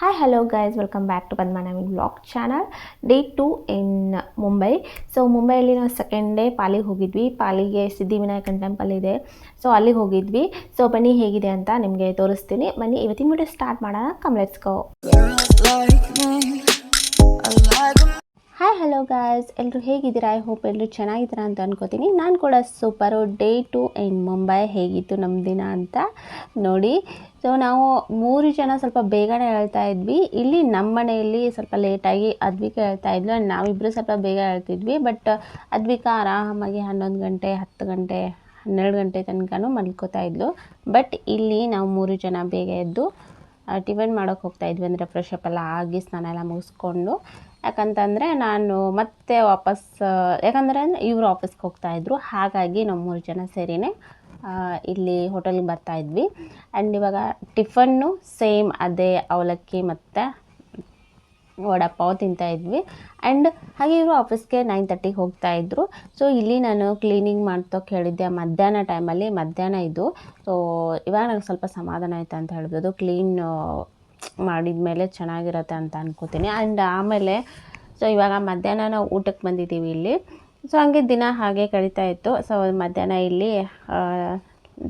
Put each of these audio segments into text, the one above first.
Hi hello guys welcome back to Padmanabhi blog channel day two in Mumbai so ಮುಂಬೈಯಲ್ಲಿ ನಾವು second day ಪಾಲಿಗೆ ಹೋಗಿದ್ವಿ. ಪಾಲಿಗೆ ಸಿದ್ಧಿವಿನಾಯಕನ temple ಇದೆ. ಸೊ ಅಲ್ಲಿಗೆ ಹೋಗಿದ್ವಿ. ಸೊ ಬನ್ನಿ ಹೇಗಿದೆ ಅಂತ ನಿಮಗೆ ತೋರಿಸ್ತೀನಿ. ಬನ್ನಿ, ಇವತ್ತಿನ ವಿಡಿಯೋ ಸ್ಟಾರ್ಟ್ ಮಾಡೋಣ. Come let's go hi hello guys ಎಲ್ಲರೂ ಹೇಗಿದ್ದೀರಾ? ಐ ಹೋಪ್ ಎಲ್ಲರೂ ಚೆನ್ನಾಗಿದ್ದೀರಾ ಅಂತ ಅನ್ಕೋತೀನಿ. ನಾನು ಕೂಡ super day two in Mumbai ಹೇಗಿತ್ತು ನಮ್ಮ ದಿನ ಅಂತ ನೋಡಿ. ಸೊ ನಾವು ಮೂರು ಜನ ಸ್ವಲ್ಪ ಬೇಗನೆ ಹೇಳ್ತಾ ಇದ್ವಿ. ಇಲ್ಲಿ ನಮ್ಮ ಮನೆಯಲ್ಲಿ ಸ್ವಲ್ಪ ಲೇಟಾಗಿ ಅದ್ವಿಕಾ ಹೇಳ್ತಾ ಇದ್ಲು ಆ್ಯಂಡ್ ನಾವಿಬ್ಬರು ಸ್ವಲ್ಪ ಬೇಗ ಹೇಳ್ತಿದ್ವಿ. ಬಟ್ ಅದ್ವಿಕಾ ಆರಾಮಾಗಿ ಹನ್ನೊಂದು ಗಂಟೆ, ಹತ್ತು ಗಂಟೆ, ಹನ್ನೆರಡು ಗಂಟೆ ತನಕನೂ ಮಲ್ಕೋತಾ ಇದ್ಲು. ಬಟ್ ಇಲ್ಲಿ ನಾವು ಮೂರು ಜನ ಬೇಗ ಎದ್ದು ಟಿಫನ್ ಮಾಡೋಕ್ಕೆ ಹೋಗ್ತಾ ಇದ್ವಿ. ಅಂದರೆ ಫ್ರೆಶ್ ಅಪ್ ಎಲ್ಲ ಆಗಿ ಸ್ನಾನ ಎಲ್ಲ ಮುಗಿಸ್ಕೊಂಡು. ಯಾಕಂತಂದರೆ ನಾನು ಮತ್ತೆ ವಾಪಸ್ ಯಾಕಂದರೆ ಇವರು ಆಫೀಸ್ಗೆ ಹೋಗ್ತಾಯಿದ್ರು ಹಾಗಾಗಿ ನಮ್ಮೂರು ಮೂರು ಜನ ಸೇರಿನೇ ಇಲ್ಲಿ ಹೋಟೆಲ್ಗೆ ಬರ್ತಾ ಇದ್ವಿ. ಆ್ಯಂಡ್ ಇವಾಗ ಟಿಫನ್ನು ಸೇಮ್ ಅದೇ ಅವಲಕ್ಕಿ ಮತ್ತು ವಡಪಾವ್ ತಿಂತಾ ಇದ್ವಿ. ಆ್ಯಂಡ್ ಹಾಗೆ ಇವರು ಆಫೀಸ್ಗೆ ನೈನ್ ತರ್ಟಿಗೆ ಹೋಗ್ತಾ ಇದ್ರು. ಸೊ ಇಲ್ಲಿ ನಾನು ಕ್ಲೀನಿಂಗ್ ಮಾಡ್ತೋಕೆ ಹೇಳಿದ್ದೆ ಮಧ್ಯಾಹ್ನ ಟೈಮಲ್ಲಿ ಮಧ್ಯಾಹ್ನ ಇದು. ಸೊ ಇವಾಗ ನನಗೆ ಸ್ವಲ್ಪ ಸಮಾಧಾನ ಆಯಿತು ಅಂತ ಹೇಳ್ಬೋದು. ಕ್ಲೀನ್ ಮಾಡಿದ ಮೇಲೆ ಚೆನ್ನಾಗಿರುತ್ತೆ ಅಂತ ಅನ್ಕೋತೀನಿ. ಆ್ಯಂಡ್ ಆಮೇಲೆ ಸೊ ಇವಾಗ ಮಧ್ಯಾಹ್ನ ನಾವು ಊಟಕ್ಕೆ ಬಂದಿದ್ದೀವಿ ಇಲ್ಲಿ. ಸೊ ಹಂಗೆ ದಿನ ಹಾಗೆ ಕಳೀತಾ ಇತ್ತು. ಸೊ ಮಧ್ಯಾಹ್ನ ಇಲ್ಲಿ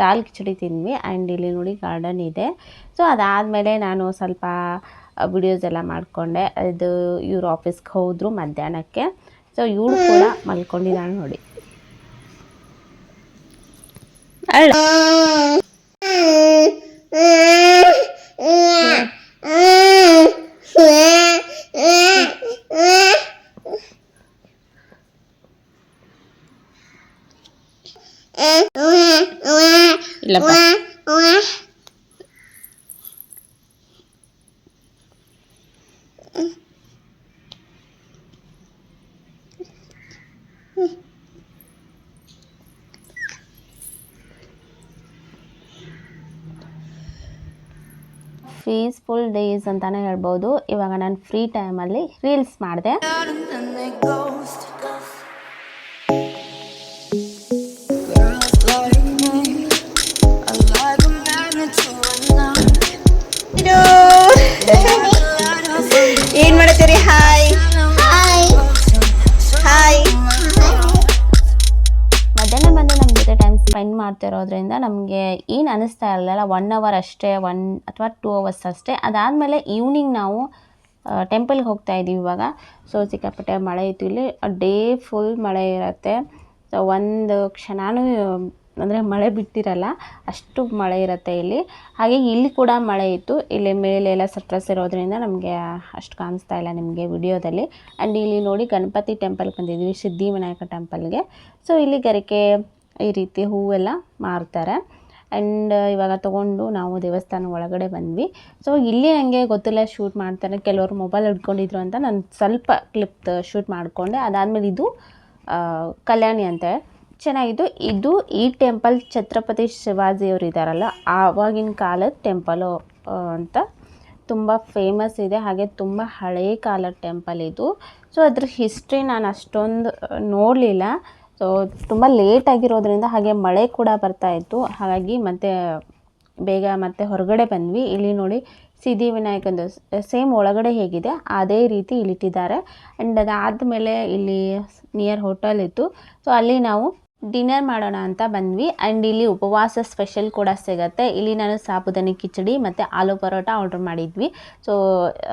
ದಾಲ್ ಕಿಚಡಿ ತಿಂದ್ವಿ. ಆ್ಯಂಡ್ ಇಲ್ಲಿ ನೋಡಿ ಗಾರ್ಡನ್ ಇದೆ. ಸೊ ಅದಾದಮೇಲೆ ನಾನು ಸ್ವಲ್ಪ ವಿಡಿಯೋಸ್ ಎಲ್ಲ ಮಾಡಿಕೊಂಡೆ. ಅದು ಇವ್ರು ಆಫೀಸ್ಗೆ ಹೋದರು ಮಧ್ಯಾಹ್ನಕ್ಕೆ. ಸೊ ಇವಳು ಕೂಡ ಮಲ್ಕೊಂಡಿದ್ದಾಳೆ ನೋಡಿ. ಇಲ್ಲಪ್ಪ. ಪೀಸ್ಫುಲ್ ಡೇಸ್ ಅಂತಾನೆ ಹೇಳ್ಬೋದು. ಇವಾಗ ನಾನು ಫ್ರೀ ಟೈಮಲ್ಲಿ ರೀಲ್ಸ್ ಮಾಡಿದೆ. ಮಾಡ್ತಿರೋದ್ರಿಂದ ನಮಗೆ ಏನು ಅನ್ನಿಸ್ತಾ ಇರಲಿಲ್ಲ. ಒನ್ ಅವರ್ ಅಷ್ಟೇ ಒನ್ ಅಥವಾ ಟೂ ಅವರ್ಸ್ ಅಷ್ಟೇ. ಅದಾದಮೇಲೆ ಈವ್ನಿಂಗ್ ನಾವು ಟೆಂಪಲ್ಗೆ ಹೋಗ್ತಾ ಇದ್ದೀವಿ ಇವಾಗ. ಸೊ, ಸಿಕ್ಕಾಪಟ್ಟೆ ಮಳೆ ಇತ್ತು ಇಲ್ಲಿ. ಡೇ ಫುಲ್ ಮಳೆ ಇರುತ್ತೆ. ಸೊ ಒಂದು ಕ್ಷಣನೂ, ಅಂದರೆ ಮಳೆ ಬಿಟ್ಟಿರಲ್ಲ, ಅಷ್ಟು ಮಳೆ ಇರುತ್ತೆ ಇಲ್ಲಿ. ಹಾಗೆ ಇಲ್ಲಿ ಕೂಡ ಮಳೆ ಇತ್ತು. ಇಲ್ಲಿ ಮೇಲೆ ಎಲ್ಲ ಸಟ್ರಸ್ ಇರೋದ್ರಿಂದ ನಮಗೆ ಅಷ್ಟು ಕಾಣಿಸ್ತಾ ಇಲ್ಲ ನಿಮಗೆ ವಿಡಿಯೋದಲ್ಲಿ. ಆ್ಯಂಡ್ ಇಲ್ಲಿ ನೋಡಿ ಗಣಪತಿ ಟೆಂಪಲ್ಗೆ ಬಂದಿದ್ವಿ ಸಿದ್ಧಿವಿನಾಯಕ ಟೆಂಪಲ್ಗೆ ಸೊ ಇಲ್ಲಿ ಗರಿಕೆ ಈ ರೀತಿ ಹೂವೆಲ್ಲ ಮಾರ್ತಾರೆ. ಆ್ಯಂಡ್ ಇವಾಗ ತೊಗೊಂಡು ನಾವು ದೇವಸ್ಥಾನ ಒಳಗಡೆ ಬಂದ್ವಿ. ಸೊ ಇಲ್ಲಿ ನನಗೆ ಗೊತ್ತಿಲ್ಲ ಶೂಟ್ ಮಾಡ್ತಾರೆ ಕೆಲವರು ಮೊಬೈಲ್ ಹಿಡ್ಕೊಂಡಿದ್ರು ಅಂತ ನಾನು ಸ್ವಲ್ಪ ಕ್ಲಿಪ್ ಶೂಟ್ ಮಾಡಿಕೊಂಡೆ. ಅದಾದಮೇಲೆ ಇದು ಕಲ್ಯಾಣಿ ಅಂತ ಚೆನ್ನಾಗಿದ್ದು ಇದು ಈ ಟೆಂಪಲ್ ಛತ್ರಪತಿ ಶಿವಾಜಿಯವರು ಇದ್ದಾರಲ್ಲ, ಆವಾಗಿನ ಕಾಲದ ಟೆಂಪಲು ಅಂತ ತುಂಬ ಫೇಮಸ್ ಇದೆ. ಹಾಗೆ ತುಂಬ ಹಳೆಯ ಕಾಲದ ಟೆಂಪಲ್ ಇದು. ಸೊ ಅದ್ರ ಹಿಸ್ಟ್ರಿ ನಾನು ಅಷ್ಟೊಂದು ನೋಡಲಿಲ್ಲ. ಸೊ ತುಂಬ ಲೇಟ್ ಆಗಿರೋದ್ರಿಂದ ಹಾಗೆ ಮಳೆ ಕೂಡ ಬರ್ತಾ ಇತ್ತು. ಹಾಗಾಗಿ ಮತ್ತೆ ಬೇಗ ಮತ್ತೆ ಹೊರಗಡೆ ಬಂದ್ವಿ. ಇಲ್ಲಿ ನೋಡಿ ಸಿದ್ಧಿ ವಿನಾಯಕಂದು ಸೇಮ್ ಒಳಗಡೆ ಹೇಗಿದೆ. ಅದೇ ರೀತಿ ಇಲ್ಲಿಟ್ಟಿದ್ದಾರೆ. ಆ್ಯಂಡ್ ಅದಾದಮೇಲೆ ಇಲ್ಲಿ ನಿಯರ್ ಹೋಟೆಲ್ ಇತ್ತು. ಸೊ ಅಲ್ಲಿ ನಾವು ಡಿನ್ನರ್ ಮಾಡೋಣ ಅಂತ ಬಂದ್ವಿ. ಆ್ಯಂಡ್ ಇಲ್ಲಿ ಉಪವಾಸ ಸ್ಪೆಷಲ್ ಕೂಡ ಸಿಗುತ್ತೆ. ಇಲ್ಲಿ ನಾನು ಸಾಬುದಾನಿ ಕಿಚಡಿ ಮತ್ತು ಆಲೂ ಪರೋಟ ಆರ್ಡ್ರ್ ಮಾಡಿದ್ವಿ. ಸೊ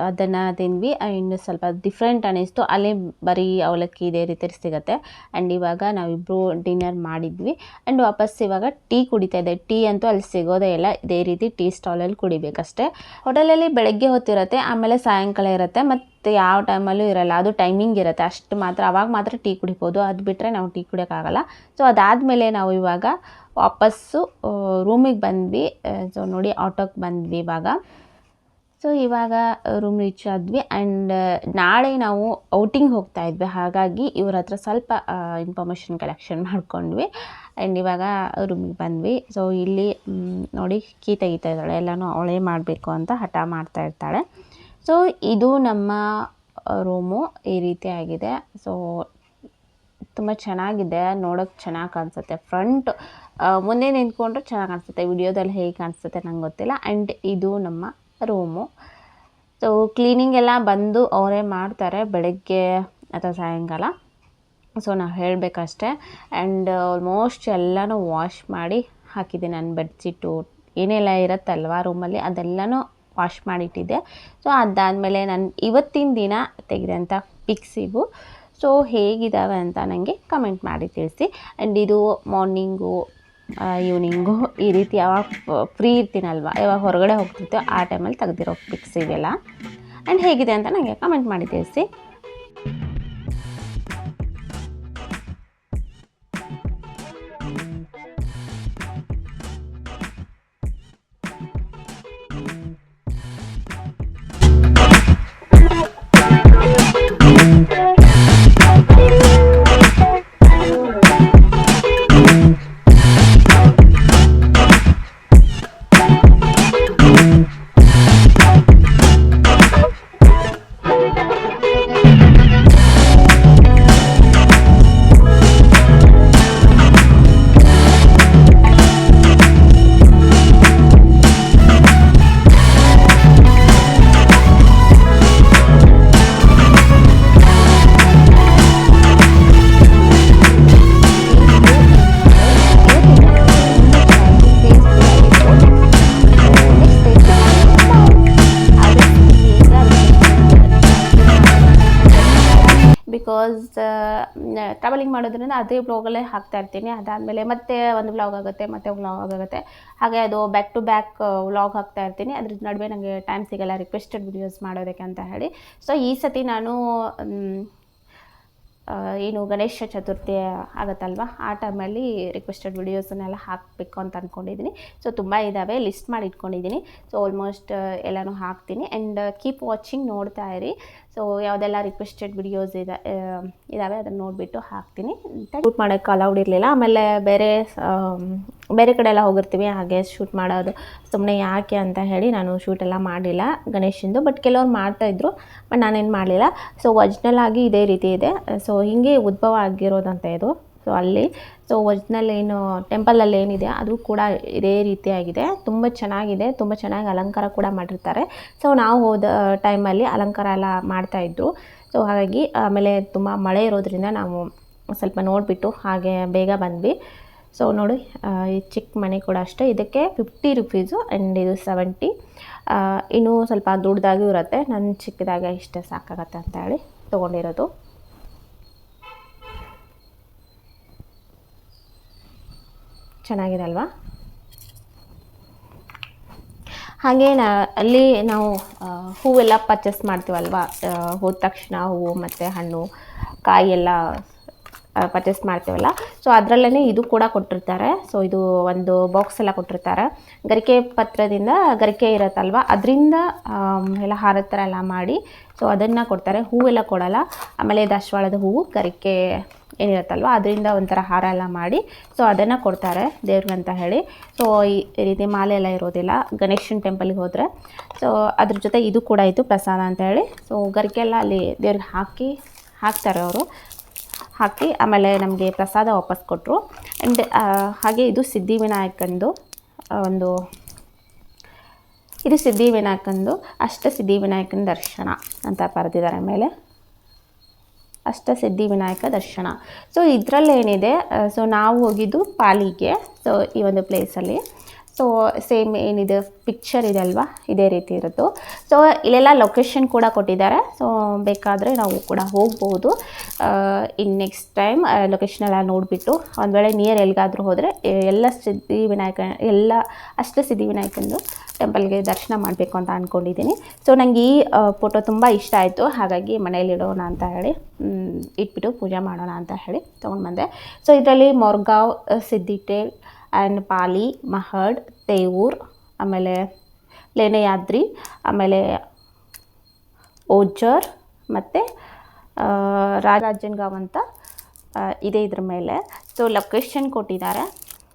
ಅದನ್ನು ತಿನ್ವಿ ಆ್ಯಂಡ್ ಸ್ವಲ್ಪ ಡಿಫ್ರೆಂಟ್ ಅನ್ನಿಸ್ತು. ಅಲ್ಲಿ ಬರೀ ಅವಲಕ್ಕಿ ಇದೇ ರೀತಿ ಸಿಗುತ್ತೆ. ಆ್ಯಂಡ್ ಇವಾಗ ನಾವಿಬ್ಬರು ಡಿನ್ನರ್ ಮಾಡಿದ್ವಿ. ಆ್ಯಂಡ್ ವಾಪಸ್ ಇವಾಗ ಟೀ ಕುಡಿತಾ ಇದೆ. ಟೀ ಅಂತೂ ಅಲ್ಲಿ ಸಿಗೋದೇ ಇಲ್ಲ. ಇದೇ ರೀತಿ ಟೀ ಸ್ಟಾಲಲ್ಲಿ ಕುಡಿಬೇಕಷ್ಟೇ. ಹೋಟೆಲಲ್ಲಿ ಬೆಳಗ್ಗೆ ಹೊತ್ತಿರುತ್ತೆ. ಆಮೇಲೆ ಸಾಯಂಕಾಲ ಇರುತ್ತೆ. ಮತ್ತು ಯಾವ ಟೈಮಲ್ಲೂ ಇರಲ್ಲ. ಅದು ಟೈಮಿಂಗ್ ಇರುತ್ತೆ. ಅಷ್ಟು ಮಾತ್ರ, ಅವಾಗ ಮಾತ್ರ ಟೀ ಕುಡಿಬೋದು. ಅದು ಬಿಟ್ಟರೆ ನಾವು ಟೀ ಕುಡಿಯೋಕ್ಕಾಗಲ್ಲ ಸೊ ಅದಾದಮೇಲೆ ನಾವು ಇವಾಗ ವಾಪಸ್ಸು ರೂಮಿಗೆ ಬಂದ್ವಿ. ಸೊ ನೋಡಿ ಆಟೋಕ್ಕೆ ಬಂದ್ವಿ ಇವಾಗ. ಸೊ ಇವಾಗ ರೂಮ್ ರೀಚ್ ಆದ್ವಿ. ಆ್ಯಂಡ್ ನಾಳೆ ನಾವು ಔಟಿಂಗ್ ಹೋಗ್ತಾ ಇದ್ವಿ. ಹಾಗಾಗಿ ಇವ್ರ ಹತ್ರ ಸ್ವಲ್ಪ ಇನ್ಫಾರ್ಮೇಷನ್ ಕಲೆಕ್ಷನ್ ಮಾಡ್ಕೊಂಡ್ವಿ. ಆ್ಯಂಡ್ ಇವಾಗ ರೂಮಿಗೆ ಬಂದ್ವಿ. ಸೊ ಇಲ್ಲಿ ನೋಡಿ ಕೀ ತೆಗಿತಾ ಇದ್ದಾಳೆ. ಎಲ್ಲನೂ ಅವಳೇ ಮಾಡಬೇಕು ಅಂತ ಹಠ ಮಾಡ್ತಾ ಇರ್ತಾಳೆ. ಸೊ ಇದು ನಮ್ಮ ರೂಮು ಈ ರೀತಿ ಆಗಿದೆ. ಸೊ ತುಂಬ ಚೆನ್ನಾಗಿದೆ. ನೋಡೋಕ್ಕೆ ಚೆನ್ನಾಗಿ ಕಾಣಿಸುತ್ತೆ. ಫ್ರಂಟ್ ಮುಂದೆ ನಿಂತ್ಕೊಂಡ್ರೆ ಚೆನ್ನಾಗಿ ಕಾಣಿಸುತ್ತೆ. ವಿಡಿಯೋದಲ್ಲಿ ಹೇಗೆ ಕಾಣಿಸುತ್ತೆ ನಂಗೆ ಗೊತ್ತಿಲ್ಲ. ಆ್ಯಂಡ್ ಇದು ನಮ್ಮ ರೂಮು. ಸೊ ಕ್ಲೀನಿಂಗ್ ಎಲ್ಲ ಬಂದು ಅವರೇ ಮಾಡ್ತಾರೆ ಬೆಳಗ್ಗೆ ಅಥವಾ ಸಾಯಂಕಾಲ. ಸೊ ನಾವು ಹೇಳಬೇಕಷ್ಟೆ. ಆ್ಯಂಡ್ ಆಲ್ಮೋಸ್ಟ್ ಎಲ್ಲನೂ ವಾಶ್ ಮಾಡಿ ಹಾಕಿದ್ದೀನಿ ನಾನು ಬೆಡ್ಶೀಟು ಏನೆಲ್ಲ ಇರುತ್ತಲ್ವ ರೂಮಲ್ಲಿ ಅದೆಲ್ಲನೂ ವಾಶ್ ಮಾಡಿಟ್ಟಿದ್ದೆ. ಸೊ ಅದಾದಮೇಲೆ ನಾನು ಇವತ್ತಿನ ದಿನ ತೆಗೆದಂಥ ಪಿಕ್ಸ್ ಇವು. ಸೊ ಹೇಗಿದ್ದಾವೆ ಅಂತ ನನಗೆ ಕಮೆಂಟ್ ಮಾಡಿ ತಿಳಿಸಿ. ಆ್ಯಂಡ್ ಇದು ಮಾರ್ನಿಂಗು ಈವ್ನಿಂಗು ಈ ರೀತಿ ಯಾವಾಗ ಫ್ರೀ ಇರ್ತೀನಲ್ವ? ಯಾವಾಗ ಹೊರಗಡೆ ಹೋಗ್ತಿತ್ತು ಆ ಟೈಮಲ್ಲಿ ತೆಗೆದಿರೋ ಪಿಕ್ಸ್ ಇವೆಲ್ಲ. ಆ್ಯಂಡ್ ಹೇಗಿದೆ ಅಂತ ನನಗೆ ಕಮೆಂಟ್ ಮಾಡಿ ತಿಳಿಸಿ. ಟ್ರಾವೆಲಿಂಗ್ ಮಾಡೋದ್ರಿಂದ ಅದೇ ಬ್ಲಾಗಲ್ಲೇ ಹಾಕ್ತಾ ಇರ್ತೀನಿ. ಅದಾದಮೇಲೆ ಮತ್ತೆ ಒಂದು ವ್ಲಾಗ್ ಆಗುತ್ತೆ, ಮತ್ತೆ ವ್ಲಾಗ್ ಆಗುತ್ತೆ. ಹಾಗೆ ಅದು ಬ್ಯಾಕ್ ಟು ಬ್ಯಾಕ್ ವ್ಲಾಗ್ ಹಾಕ್ತಾ ಇರ್ತೀನಿ. ಅದ್ರ ನಡುವೆ ನನಗೆ ಟೈಮ್ ಸಿಗಲ್ಲ ರಿಕ್ವೆಸ್ಟೆಡ್ ವಿಡಿಯೋಸ್ ಮಾಡೋದಕ್ಕೆ ಅಂತ ಹೇಳಿ. ಸೊ ಈ ಸತಿ ನಾನು ಏನು ಗಣೇಶ ಚತುರ್ಥಿ ಆಗುತ್ತಲ್ವ? ಆ ಟೈಮಲ್ಲಿ ರಿಕ್ವೆಸ್ಟೆಡ್ ವಿಡಿಯೋಸನ್ನೆಲ್ಲ ಹಾಕಬೇಕು ಅಂತ ಅಂದ್ಕೊಂಡಿದ್ದೀನಿ ಸೊ ತುಂಬ ಇದ್ದಾವೆ ಲಿಸ್ಟ್ ಮಾಡಿ ಇಟ್ಕೊಂಡಿದ್ದೀನಿ ಸೊ ಆಲ್ಮೋಸ್ಟ್ ಎಲ್ಲನೂ ಹಾಕ್ತೀನಿ. ಆ್ಯಂಡ್ ಕೀಪ್ ವಾಚಿಂಗ್ ನೋಡ್ತಾ ಇರಿ. ಸೊ ಯಾವುದೆಲ್ಲ ರಿಕ್ವೆಸ್ಟೆಡ್ ವಿಡಿಯೋಸ್ ಇದೆ ಇದ್ದಾವೆ ಅದನ್ನು ನೋಡಿಬಿಟ್ಟು ಹಾಕ್ತೀನಿ. ಶೂಟ್ ಮಾಡೋಕ್ಕೆ ಅಲೌಡ್ ಇರಲಿಲ್ಲ. ಆಮೇಲೆ ಬೇರೆ ಬೇರೆ ಕಡೆ ಎಲ್ಲ ಹೋಗಿರ್ತೀವಿ, ಹಾಗೆ ಶೂಟ್ ಮಾಡೋದು. ಸುಮ್ಮನೆ ಯಾಕೆ ಅಂತ ಹೇಳಿ ನಾನು ಶೂಟ್ ಎಲ್ಲ ಮಾಡಿಲ್ಲ ಗಣೇಶಂದು ಬಟ್ ಕೆಲವ್ರು ಮಾಡ್ತಾಯಿದ್ರು ಬಟ್ ನಾನೇನು ಮಾಡಲಿಲ್ಲ. ಸೊ ಒರಿಜಿನಲ್ ಆಗಿ ಇದೇ ರೀತಿ ಇದೆ. ಸೊ ಹೀಗೆ ಉದ್ಭವ ಆಗಿರೋದಂತ ಇದು. ಸೊ ಅಲ್ಲಿ ಸೊ ಒರಿಜಿನಲ್ ಏನು ಟೆಂಪಲಲ್ಲಿ ಏನಿದೆ, ಅದು ಕೂಡ ಇದೇ ರೀತಿಯಾಗಿದೆ. ತುಂಬ ಚೆನ್ನಾಗಿದೆ, ತುಂಬ ಚೆನ್ನಾಗಿ ಅಲಂಕಾರ ಕೂಡ ಮಾಡಿರ್ತಾರೆ. ಸೊ ನಾವು ಹೋದ ಟೈಮಲ್ಲಿ ಅಲಂಕಾರ ಎಲ್ಲ ಮಾಡ್ತಾಯಿದ್ರು ಸೊ ಹಾಗಾಗಿ, ಆಮೇಲೆ ತುಂಬ ಮಳೆ ಇರೋದ್ರಿಂದ ನಾವು ಸ್ವಲ್ಪ ನೋಡಿಬಿಟ್ಟು ಹಾಗೆ ಬೇಗ ಬಂದ್ವಿ. ಸೊ ನೋಡಿ ಈ ಚಿಕ್ಕ ಮನೆ ಕೂಡ ಅಷ್ಟೇ. ಇದಕ್ಕೆ ಫಿಫ್ಟಿ ರುಪೀಸು ಆ್ಯಂಡ್ ಇದು ಸೆವೆಂಟಿ ಇನ್ನೂ ಸ್ವಲ್ಪ ದೊಡ್ಡದಾಗೂ ಇರುತ್ತೆ. ನನ್ನ ಚಿಕ್ಕದಾಗ ಇಷ್ಟೇ ಸಾಕಾಗತ್ತೆ ಅಂತ ಹೇಳಿ ತೊಗೊಂಡಿರೋದು. ಚೆನ್ನಾಗಿದೆ ಅಲ್ವಾ ಹಾಗೆ ನಾ, ಅಲ್ಲಿ ನಾವು ಹೂವೆಲ್ಲ ಪರ್ಚೇಸ್ ಮಾಡ್ತೀವಲ್ವ? ಹೋದ ತಕ್ಷಣ ಹೂವು ಮತ್ತು ಹಣ್ಣು, ಕಾಯಿ ಎಲ್ಲ ಪರ್ಚೇಸ್ ಮಾಡ್ತೀವಲ್ಲ? ಸೊ ಅದರಲ್ಲೇ ಇದು ಕೂಡ ಕೊಟ್ಟಿರ್ತಾರೆ. ಸೊ ಇದು ಒಂದು ಬಾಕ್ಸ್ ಎಲ್ಲ ಕೊಟ್ಟಿರ್ತಾರೆ. ಗರಿಕೆ ಪತ್ರದಿಂದ ಗರಿಕೆ ಇರುತ್ತಲ್ವ? ಅದರಿಂದ ಎಲ್ಲ ಹಾರದ ಥರ ಎಲ್ಲ ಮಾಡಿ ಸೊ ಅದನ್ನು ಕೊಡ್ತಾರೆ. ಹೂವೆಲ್ಲ ಕೊಡಲ್ಲ. ಆಮೇಲೆ ದಾಶವಾಳದ ಹೂವು ಗರಿಕೆ ಏನಿರುತ್ತಲ್ವ, ಅದರಿಂದ ಒಂಥರ ಹಾರ ಎಲ್ಲ ಮಾಡಿ ಸೊ ಅದನ್ನು ಕೊಡ್ತಾರೆ ದೇವ್ರಿಗಂತ ಹೇಳಿ. ಸೊ ಈ ರೀತಿ ಮಾಲೆ ಎಲ್ಲ ಇರೋದಿಲ್ಲ, ಗಣೇಶನ ಟೆಂಪಲ್ಗೆ ಹೋದರೆ. ಸೊ ಅದ್ರ ಜೊತೆ ಇದು ಕೂಡ ಇತ್ತು ಪ್ರಸಾದ ಅಂತ ಹೇಳಿ. ಸೊ ಗರಿಕೆಲ್ಲ ಅಲ್ಲಿ ದೇವ್ರಿಗೆ ಹಾಕಿ, ಹಾಕ್ತಾರೆ ಅವರು. ಹಾಕಿ ಆಮೇಲೆ ನಮಗೆ ಪ್ರಸಾದ ವಾಪಸ್ ಕೊಟ್ಟರು ಆ್ಯಂಡ್ ಹಾಗೆ ಇದು ಸಿದ್ಧಿವಿನಾಯಕಂದು ವಿನಾಯಕಂದು ಒಂದು, ಇದು ಸಿದ್ಧಿವಿನಾಯಕಂದು ಅಷ್ಟ ಸಿದ್ಧಿವಿನಾಯಕನ ದರ್ಶನ ಅಂತ ಬರೆದಿದ್ದಾರೆ ಮೇಲೆ. ಅಷ್ಟ ಸಿದ್ಧಿವಿನಾಯಕ ದರ್ಶನ. ಸೊ ಇದರಲ್ಲೇನಿದೆ ಸೊ ನಾವು ಹೋಗಿದ್ದು ಪಾಲಿಗೆ ಸೊ ಈ ಒಂದು ಪ್ಲೇಸಲ್ಲಿ ಸೊ ಸೇಮ್ ಏನಿದೆ ಪಿಕ್ಚರ್ ಇದೆ ಅಲ್ವಾ? ಇದೇ ರೀತಿ ಇರೋದು. ಸೊ ಇಲ್ಲೆಲ್ಲ ಲೊಕೇಶನ್ ಕೂಡ ಕೊಟ್ಟಿದ್ದಾರೆ. ಸೊ ಬೇಕಾದರೆ ನಾವು ಕೂಡ ಹೋಗ್ಬೋದು. ಇನ್ ನೆಕ್ಸ್ಟ್ ಟೈಮ್ ಲೊಕೇಶನ್ ಎಲ್ಲ ನೋಡಿಬಿಟ್ಟು, ಒಂದು ವೇಳೆ ನಿಯರ್ ಎಲ್ಲಿಗಾದರೂ ಹೋದರೆ ಎಲ್ಲ ಸಿದ್ಧಿವಿನಾಯಕ, ಎಲ್ಲ ಅಷ್ಟ ಸಿದ್ಧಿವಿನಾಯಕಂದು ಟೆಂಪಲ್ಗೆ ದರ್ಶನ ಮಾಡಬೇಕು ಅಂತ ಅಂದ್ಕೊಂಡಿದ್ದೀನಿ ಸೊ ನನಗೆ ಈ ಫೋಟೋ ತುಂಬ ಇಷ್ಟ ಆಯಿತು. ಹಾಗಾಗಿ ಮನೆಯಲ್ಲಿಡೋಣ ಅಂತ ಹೇಳಿ ಇಟ್ಬಿಟ್ಟು ಪೂಜೆ ಮಾಡೋಣ ಅಂತ ಹೇಳಿ ತೊಗೊಂಡು ಬಂದೆ. ಸೊ ಇದರಲ್ಲಿ ಮೊರ್ಗಾವ್ ಸಿದ್ದಿಟೇಲ್ ಆ್ಯಂಡ್ ಪಾಲಿ ಮಹಡ್ ತೇವೂರ್ ಆಮೇಲೆ ಲೇನಯಾದ್ರಿ ಆಮೇಲೆ ಓಜರ್ ಮತ್ತು ರಾಜರಾಜನ್ಗಾಂವ್ ಅಂತ ಇದೆ ಇದ್ರ ಮೇಲೆ. ಸೊ ಲೊಕೇಶನ್ ಕೊಟ್ಟಿದ್ದಾರೆ.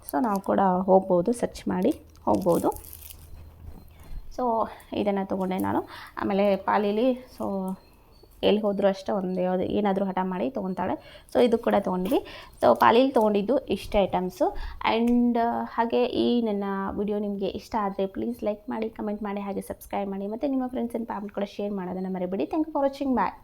ಸೊ ನಾವು ಕೂಡ ಹೋಗ್ಬೋದು ಸರ್ಚ್ ಮಾಡಿ ಹೋಗ್ಬೋದು. ಸೊ ಇದನ್ನು ತೊಗೊಂಡೆ ನಾನು. ಆಮೇಲೆ ಪಾಲಿಲಿ ಸೊ ಎಲ್ಲಿ ಹೋದರೂ ಅಷ್ಟೇ ಒಂದು ಯಾವುದು ಏನಾದರೂ ಹಠ ಮಾಡಿ ತೊಗೊತಾಳೆ. ಸೊ ಇದು ಕೂಡ ತೊಗೊಂಡ್ವಿ ಸೊ ಪಾಲೀಲಿ ತೊಗೊಂಡಿದ್ದು ಇಷ್ಟ ಐಟಮ್ಸು ಆ್ಯಂಡ್ ಹಾಗೆ ಈ ನನ್ನ ವಿಡಿಯೋ ನಿಮಗೆ ಇಷ್ಟ ಆದರೆ ಪ್ಲೀಸ್ ಲೈಕ್ ಮಾಡಿ ಕಮೆಂಟ್ ಮಾಡಿ, ಹಾಗೆ ಸಬ್ಸ್ಕ್ರೈಬ್ ಮಾಡಿ. ಮತ್ತು ನಿಮ್ಮ ಫ್ರೆಂಡ್ಸ್ ಆ್ಯಂಡ್ ಫ್ಯಾಮಿಲಿ ಕೂಡ ಶೇರ್ ಮಾಡೋದನ್ನು ಮರಿಬೇಡಿ. Thank you for watching bye